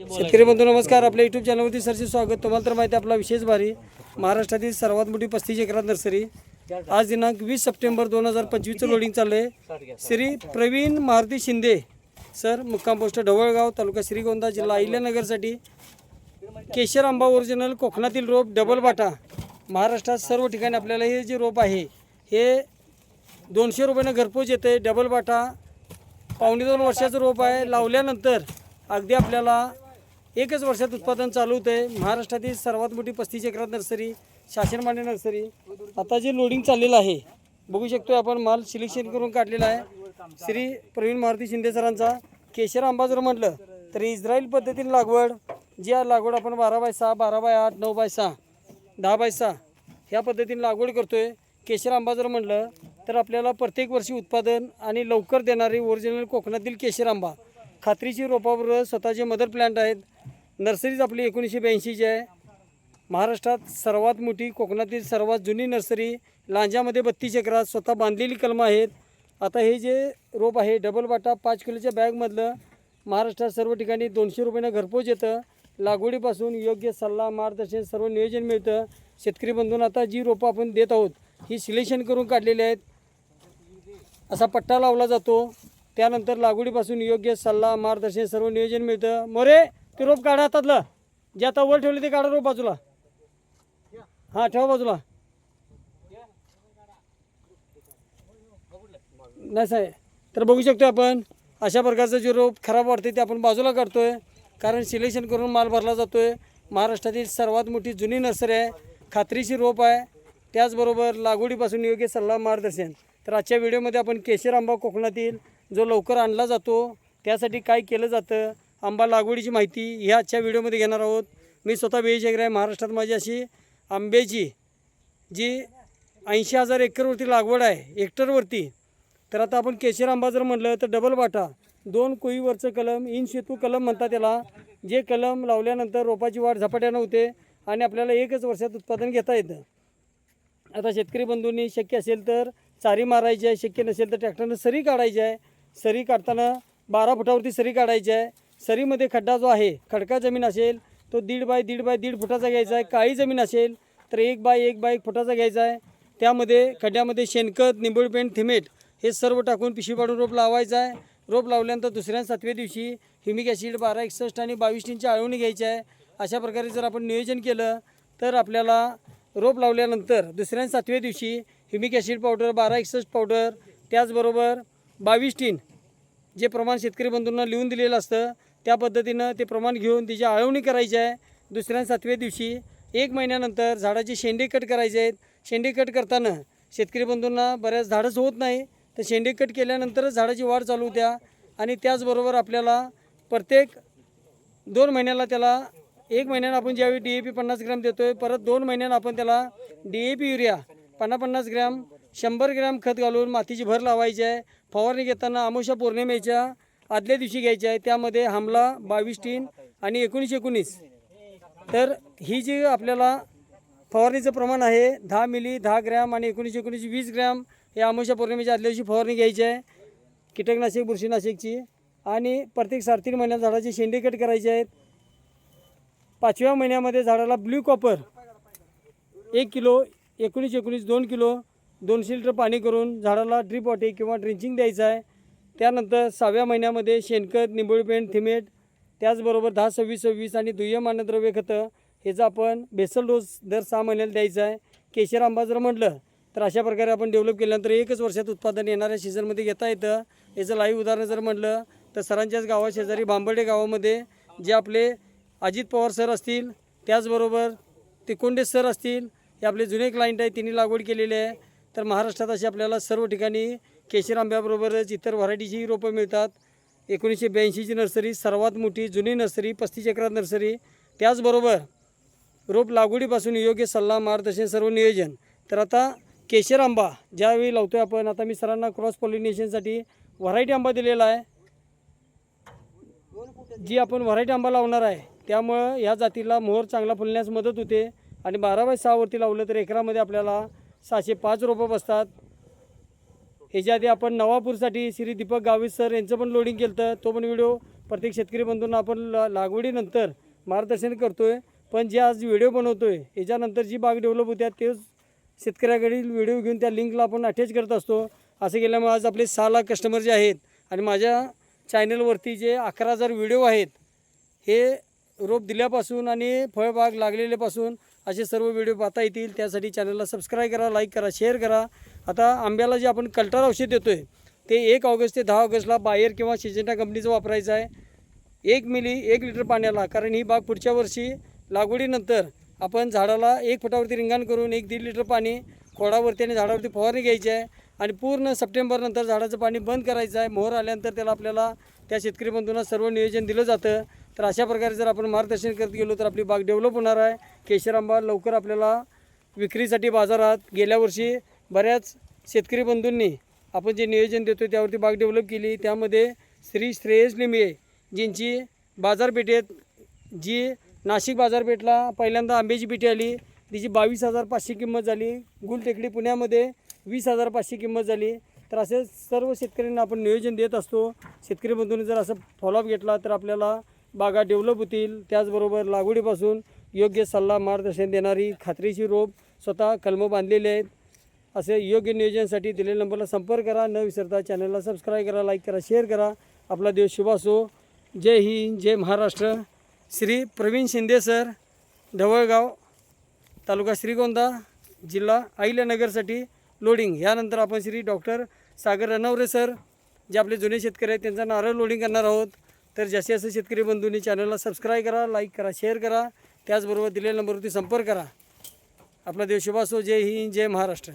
शेतकरी बंधू नमस्कार. आपल्या युट्यूब चॅनलवरती सरचे स्वागत. तुम्हाला तर माहिती आहे आपला विशेष भारी महाराष्ट्रातील सर्वात मोठी पस्तीस एकरात नर्सरी. आज दिनांक वीस सप्टेंबर दोन हजार पंचवीसचं लोडिंग चाललं आहे श्री प्रवीण मारुती शिंदे सर मुक्काम पोस्ट ढवळगाव तालुका श्रीगोंदा जिल्हा अहिल्यानगरसाठी. केशर आंबा ओरिजिनल कोकणातील रोप डबल बाटा. महाराष्ट्रात सर्व ठिकाणी आपल्याला हे जे रोप आहे हे दोनशे रुपयानं घरपोच येते डबल बाटा पावणे दोन वर्षाचं रोप आहे. लावल्यानंतर अगदी आपल्याला एकच वर्षात उत्पादन चालू होतं आहे महाराष्ट्रातील सर्वात मोठी पस्तीस एकरात नर्सरी शासनमान्य नर्सरी. आता जे लोडिंग चाललेलं आहे बघू शकतो आपण माल सिलेक्शन करून काढलेला आहे. श्री प्रवीण मारुती शिंदे सरांचा केशर आंबा जर म्हटलं तर इस्रायल पद्धतीने लागवड जी लागवड आपण बारा बाय सहा बारा बाय आठ नऊ बाय सहा दहा बाय सहा ह्या पद्धतीने लागवड करतोय. केशर आंबा जर म्हटलं तर आपल्याला प्रत्येक वर्षी उत्पादन आणि लवकर देणारी ओरिजिनल कोकणातील केशर आंबा. खात्रीची रोपाबरोबर स्वतःचे मदर प्लांट आहेत. नर्सरीज आपली एकोणीसशे ब्याऐंशीची आहे. महाराष्ट्रात सर्वात मोठी कोकणातील सर्वात जुनी नर्सरी लांजामध्ये बत्तीस एकरात स्वतः बांधलेली कलमं आहेत. आता हे जे रोप आहे डबल बाटा पाच किलोच्या बॅगमधलं महाराष्ट्रात सर्व ठिकाणी दोनशे रुपयानं घरपोच येतं. लागवडीपासून योग्य सल्ला मार्गदर्शन सर्व नियोजन मिळतं. शेतकरी बंधून आता जी रोपं आपण देत आहोत ही सिलेक्शन करून काढलेली आहेत. असा पट्टा लावला जातो. त्यानंतर लागवडीपासून योग्य सल्ला मार्गदर्शन सर्व नियोजन मिळतं. मोरे! ते रोप काढा हातातलं. जे आता वर ठेवले ते काढा रोप बाजूला. हां ठेवा बाजूला. नाही साहेब तर बघू शकतो आपण अशा प्रकारचं जे रोप खराब वाटते ते आपण बाजूला काढतोय. कारण सिलेक्शन करून माल भरला जातोय. महाराष्ट्रातील सर्वात मोठी जुनी नर्सरी आहे. खात्रीची रोप आहे. त्याचबरोबर लागवडीपासून योग्य सल्ला मार्गदर्शन. तर आजच्या व्हिडिओमध्ये आपण केशर आंबा कोकणातील जो लवकर आणला जातो त्यासाठी काय केलं जातं आंबा लागवडीची माहिती ह्या आजच्या व्हिडिओमध्ये घेणार आहोत. मी स्वतः बेशेगर आहे महाराष्ट्रात माझी अशी आंब्याची जी ऐंशी हजार एकरवरती लागवड आहे हेक्टरवरती तर आता आपण केशर आंबा जर म्हटलं तर डबल बाटा दोन कोईवरचं कलम इन शेतू कलम म्हणतात त्याला जे कलम लावल्यानंतर रोपाची वाढ झपाट्यानं होते आणि आपल्याला एकच वर्षात उत्पादन घेता येतं. आता शेतकरी बंधूंनी शक्य असेल तर चारी मारायची आहे शक्य नसेल तर ट्रॅक्टरनं सरी काढायची आहे. सरी काढताना बारा फुटावरती सरी काढायची आहे. सरीमध्ये खड्डा जो आहे खडका जमीन असेल तो दीड बाय दीड बाय दीड फुटाचा घ्यायचा आहे. काळी जमीन असेल तर एक बाय एक बाय एक फुटाचा घ्यायचा आहे. त्यामध्ये खड्ड्यामध्ये शेणखत निंबोळी पेंट थिमेट हे सर्व टाकून पिशवी पाडून रोप लावायचं आहे. रोप लावल्यानंतर दुसऱ्या सातव्या दिवशी ह्युमिक ॲसिड बारा एकसष्ट आणि बावीस टीनची आळवणी घ्यायची आहे. अशा प्रकारे जर आपण नियोजन केलं तर आपल्याला रोप लावल्यानंतर दुसऱ्या सातव्या दिवशी ह्युमिक ॲसिड पावडर बारा एकसष्ट पावडर त्याचबरोबर बावीस टीन जे प्रमाण शेतकरी बंधूंना लिहून दिलेलं असतं त्या पद्धतीनं ते प्रमाण घेऊन त्याची आळवणी करायची आहे. दुसऱ्या सातव्या दिवशी एक महिन्यानंतर झाडाचे शेंडे कट करायचे आहेत. शेंडे कट करताना शेतकरी बंधूंना बऱ्याच झाडंच होत नाही. तर शेंडे कट केल्यानंतरच झाडाची वाढ चालू होत्या आणि त्याचबरोबर आपल्याला प्रत्येक दोन महिन्याला त्याला एक महिन्यानं आपण ज्यावेळी डी ए पी पन्नास ग्रॅम देतो आहे परत दोन महिन्यानं आपण त्याला डी ए पी युरिया पन्नास पन्नास ग्रॅम शंभर ग्रॅम खत घालून मातीची भर लावायची आहे. फवारणी घेताना आमोशा पौर्णिमेच्या आदल्या दिवशी घ्यायची आहे. त्यामध्ये हमला बावीस टीन आणि एकोणीस एकोणीस. तर ही जी आपल्याला फवारणीचं प्रमाण आहे दहा मिली दहा ग्रॅम आणि एकोणीस एकोणीस वीस ग्रॅम हे अमावस्या पौर्णिमेच्या आदल्या दिवशी फवारणी घ्यायची आहे. कीटकनाशक बुरशीनाशकची आणि प्रत्येक साडेतीन महिन्यात झाडाची शेंडे कट करायचे आहेत. पाचव्या महिन्यामध्ये झाडाला ब्ल्यू कॉपर एक किलो एकोणीस एकोणीस दोन किलो दोनशे लिटर पाणी करून झाडाला ड्रीप वाटे किंवा ड्रिंचिंग द्यायचं आहे. त्यानंतर सहाव्या महिन्यामध्ये शेणखत निंबोळीपेंट थिमेट त्याचबरोबर दहा सव्वीस सव्वीस आणि दुय्यम अन्नद्रव्य खतं ह्याचा आपण बेसल डोस दर सहा महिन्याला द्यायचा आहे. केशर आंबा जर म्हटलं तर अशा प्रकारे आपण डेव्हलप केल्यानंतर एकच वर्षात उत्पादन येणाऱ्या सीझनमध्ये घेता येतं. याचं लाईव्ह उदाहरण जर म्हटलं तर सरांच्याच गावा शेजारी बांबर्डे गावामध्ये जे आपले अजित पवार सर असतील त्याचबरोबर तिकोंडे सर असतील हे आपले जुने क्लायंट आहे तिने लागवड केलेली आहे. तर महाराष्ट्रात असे आपल्याला सर्व ठिकाणी केशर आंब्याबरोबरच इतर व्हरायटीची रोपं मिळतात. एकोणीसशे ब्याऐंशीची नर्सरी सर्वात मोठी जुनी नर्सरी पस्तीस एकरात नर्सरी. त्याचबरोबर रोप लागवडीपासून योग्य सल्ला मार्गदर्शन सर्व नियोजन. तर आता केशर आंबा ज्यावेळी लावतो आहे आपण आता मी सरांना क्रॉस पॉलिनेशनसाठी व्हरायटी आंबा दिलेला आहे. जी आपण व्हरायटी आंबा लावणार आहे त्यामुळं ह्या जातीला मोहर चांगला फुलण्यास मदत होते. आणि बारा बाय सहावरती लावलं तर एकरामध्ये आपल्याला सहाशे पाच रोपं बसतात. ह्याच्या आधी आपण नवापूरसाठी श्री दीपक गावित सर यांचं पण लोडिंग केलं होतं. तो पण व्हिडिओ प्रत्येक शेतकरी बंधूंना आपण लागवडीनंतर मार्गदर्शन करतो आहे पण जे आज व्हिडिओ बनवतो आहे याच्यानंतर जी बाग डेव्हलप होत्या तेच शेतकऱ्याकडील व्हिडिओ घेऊन त्या लिंकला आपण अटॅच करत असतो. असं केल्यामुळे आज आपले सहा लाख कस्टमर जे आहेत आणि माझ्या चॅनलवरती जे अकरा हजार व्हिडिओ आहेत हे रोप दिल्यापासून आणि फळबाग लागलेल्यापासून असे सर्व व्हिडिओ पाहता येतील. त्यासाठी चॅनलला सबस्क्राईब करा लाईक करा शेअर करा. आता आंब्याला जे आपण कल्टर औषध देतो आहे ते एक ऑगस्ट ते दहा ऑगस्टला बायर किंवा सिजेंटा कंपनीचं वापरायचं आहे. एक मिली एक लिटर पाण्याला कारण ही बाग पुढच्या वर्षी लागवडीनंतर आपण झाडाला एक फुटावरती रिंगण करून एक दीड लिटर पाणी खोडावरती आणि झाडावरती फवारणी घ्यायची आहे. आणि पूर्ण सप्टेंबरनंतर झाडाचं पाणी बंद करायचं आहे. मोहर आल्यानंतर त्याला आपल्याला त्या शेतकरी बंधूंना सर्व नियोजन दिलं जातं. तर अशा प्रकारे जर आपण मार्गदर्शन करत गेलो तर आपली बाग डेव्हलप होणार आहे. केशर आंबा लवकर आपल्याला विक्रीसाठी बाजारात गेल्या वर्षी बऱ्याच शेतकरी बंधूंनी आपण जे नियोजन देतो त्यावरती बाग डेव्हलप केली. त्यामध्ये श्री श्रेयस लिंबे ज्यांची बाजारपेठेत जी नाशिक बाजारपेठला पहिल्यांदा आंब्याची पेटी आली. तिची बावीस हजार पाचशे किंमत झाली. गुलटेकडी पुण्यामध्ये वीस हजार पाचशे किंमत झाली. तर असे सर्व शेतकऱ्यांना आपण नियोजन देत असतो. शेतकरी बंधूंनी जर असं फॉलोअप घेतला तर आपल्याला बागा डेव्हलप होतील. त्याचबरोबर लागवडीपासून योग्य सल्ला मार्गदर्शन देणारी खात्रीची रोप स्वतः कलमं बांधलेले आहेत. असे योग्य नियोजनासाठी दिलेल्या नंबरला संपर्क करा. न विसरता चॅनलला सबस्क्राईब करा लाईक करा शेअर करा. आपला देश शुभ असो. जय हिंद जय महाराष्ट्र. श्री प्रवीण शिंदे सर ढवळगाव तालुका श्रीगोंदा जिल्हा अहिल्यानगरसाठी लोडिंग यानंतर आपण श्री डॉक्टर सागर रनवरे सर जे आपले जुने शेतकरी आहेत त्यांचा नारळ लोडिंग करणार आहोत. तर जास्तीत जास्त शेतकरी बंधूंनी चॅनलला सबस्क्राईब करा लाईक करा शेअर करा. त्याचबरोबर दिलेल्या नंबरवरती संपर्क करा. आपला देश शुभासो जय हिंद जय महाराष्ट्र.